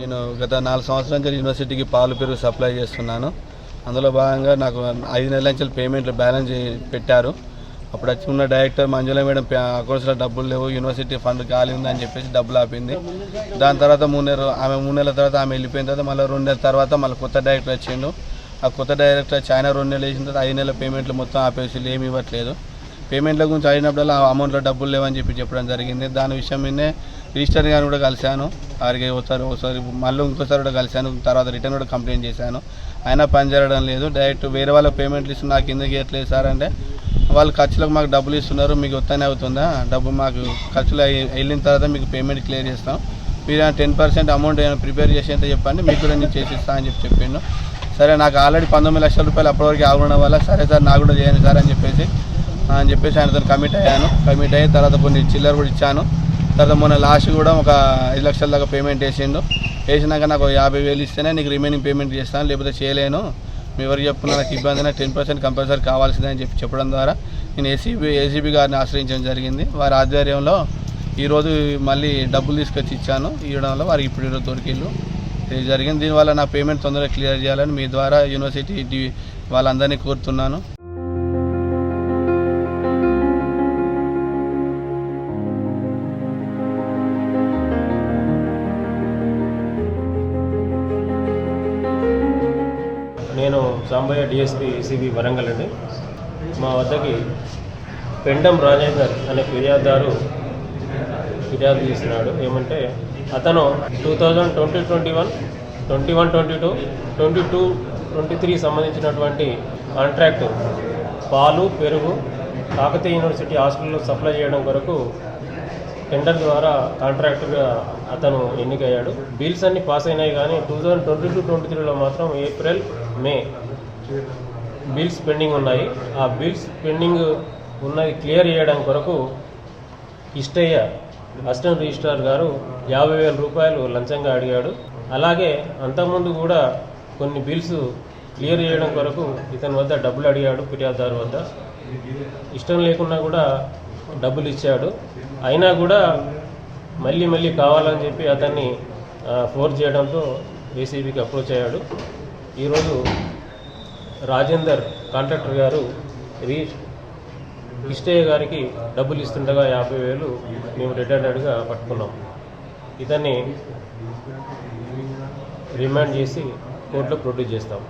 నేను గత నాలుగు సంవత్సరాల నుంచి యూనివర్సిటీకి పాలు పెరుగు సప్లై చేస్తున్నాను. అందులో భాగంగా నాకు ఐదు నెలల నుంచి పేమెంట్లు బ్యాలెన్స్ పెట్టారు. అప్పుడు వచ్చి ఉన్న డైరెక్టర్ మంజుల మేడం అకౌంట్స్లో డబ్బులు లేవు యూనివర్సిటీ ఫండ్ ఖాళీ ఉందని చెప్పేసి డబ్బులు ఆపింది. దాని తర్వాత మూడు నెలలు ఆమె మూడు నెలల తర్వాత ఆమె వెళ్ళిపోయిన తర్వాత మళ్ళీ రెండు నెలల తర్వాత మళ్ళీ కొత్త డైరెక్టర్ వచ్చిండు. ఆ కొత్త డైరెక్టర్ చైనా రెండు నెలలు వేసిన తర్వాత ఐదు నెలల పేమెంట్లు మొత్తం ఆపేసి ఏమి ఇవ్వట్లేదు. పేమెంట్ల గురించి అడిగినప్పుడల్లా ఆ అమౌంట్లో డబ్బులు లేవని చెప్పి చెప్పడం జరిగింది. దాని విషయం మీదనే రిజిస్టర్ గారిని కూడా కలిశాను. వారికి ఒకసారి ఒకసారి మళ్ళీ ఇంకోసారి కూడా కలిశాను. తర్వాత రిటర్న్ కూడా కంప్లైంట్ చేశాను. అయినా పని జరగడం లేదు. డైరెక్ట్ వేరే వాళ్ళకి పేమెంట్లు ఇస్తున్నారు నాకు ఎందుకు ఇవ్వట్లేదు సార్ అంటే వాళ్ళు ఖర్చులకు మాకు డబ్బులు ఇస్తున్నారు. మీకు వస్తానే అవుతుందా? డబ్బు మాకు ఖర్చులు వెళ్ళిన తర్వాత మీకు పేమెంట్ క్లియర్ చేస్తాం. మీరు టెన్ పర్సెంట్ అమౌంట్ ఏమైనా ప్రిపేర్ చేసి ఎంత చెప్పండి. మీకు కూడా నేను చేసి అని చెప్పి చెప్పిండు. సరే నాకు ఆల్రెడీ పంతొమ్మిది లక్షల రూపాయలు అప్పటివరకు ఆగడం వల్ల సరే సార్ నాకు కూడా చేయండి సార్ అని చెప్పేసి అని చెప్పేసి ఆయనతో కమిట్ అయ్యాను. కమిట్ అయిన తర్వాత కొన్ని చిల్లర కూడా ఇచ్చాను. తర్వాత మొన్న లాస్ట్ కూడా ఒక ఐదు లక్షల దాకా పేమెంట్ వేసిండు వేసినాక నాకు యాభై వేలు ఇస్తేనే నీకు రిమైనింగ్ పేమెంట్ చేస్తాను లేకపోతే చేయలేను. మీ ఎవరికి చెప్పుకున్నా నాకు ఇబ్బంది టెన్ పర్సెంట్ కంపల్సరీ కావాల్సిందని అని చెప్పి చెప్పడం ద్వారా నేను ఏసీబీ ఏసీబీ గారిని ఆశ్రయించడం జరిగింది. వారి ఆధ్వర్యంలో ఈరోజు మళ్ళీ డబ్బులు తీసుకొచ్చి ఇచ్చాను. ఇవ్వడంలో వారికి ఇప్పుడు ఈరోజు దొరికిళ్ళు ఇది జరిగింది. దీనివల్ల నా పేమెంట్ తొందరగా క్లియర్ చేయాలని మీ ద్వారా యూనివర్సిటీ వాళ్ళందరినీ కోరుతున్నాను. నేను సాంబయ్య డిఎస్పి సిబి వరంగల్ అండి. మా వద్దకి పెండం రాజేందర్ అనే ఫిర్యాదుదారు ఫిర్యాదు చేస్తున్నాడు ఏమంటే అతను two thousand twenty twenty one twenty one twenty two twenty two twenty three సంబంధించినటువంటి కాంట్రాక్ట్ పాలు పెరుగు కాకతీయ యూనివర్సిటీ హాస్టల్లో సప్లై చేయడం కొరకు టెండర్ ద్వారా కాంట్రాక్టుగా అతను ఎన్నికయ్యాడు. బిల్స్ అన్ని పాస్ అయినాయి కానీ two thousand twenty two twenty త్రీలో మాత్రం ఏప్రిల్ మే. బిల్స్ పెండింగ్ ఉన్నాయి. ఆ బిల్స్ పెండింగ్ ఉన్నది క్లియర్ చేయడం కొరకు ఇష్టయ్య అసిస్టెంట్ రిజిస్ట్రార్ గారు యాభై వేల రూపాయలు లంచంగా అడిగాడు. అలాగే అంతకుముందు కూడా కొన్ని బిల్స్ క్లియర్ చేయడం కొరకు ఇతని వద్ద డబ్బులు అడిగాడు ఫిర్యాదుదారు వద్ద. ఇష్టం లేకున్నా కూడా డబ్బులు ఇచ్చాడు. అయినా కూడా మళ్ళీ మళ్ళీ కావాలని చెప్పి అతన్ని ఫోర్స్ చేయడంతో ఏసీబీకి అప్రోచ్ అయ్యాడు. ఈరోజు రాజేందర్ కాంట్రాక్టర్ గారు రీ కిష్టయ్య గారికి డబ్బులు ఇస్తుండగా యాభై వేలు మేము రిటైర్డ్గా పట్టుకున్నాం. ఇతన్ని రిమాండ్ చేసి కోర్టులో ప్రొడ్యూస్ చేస్తాం.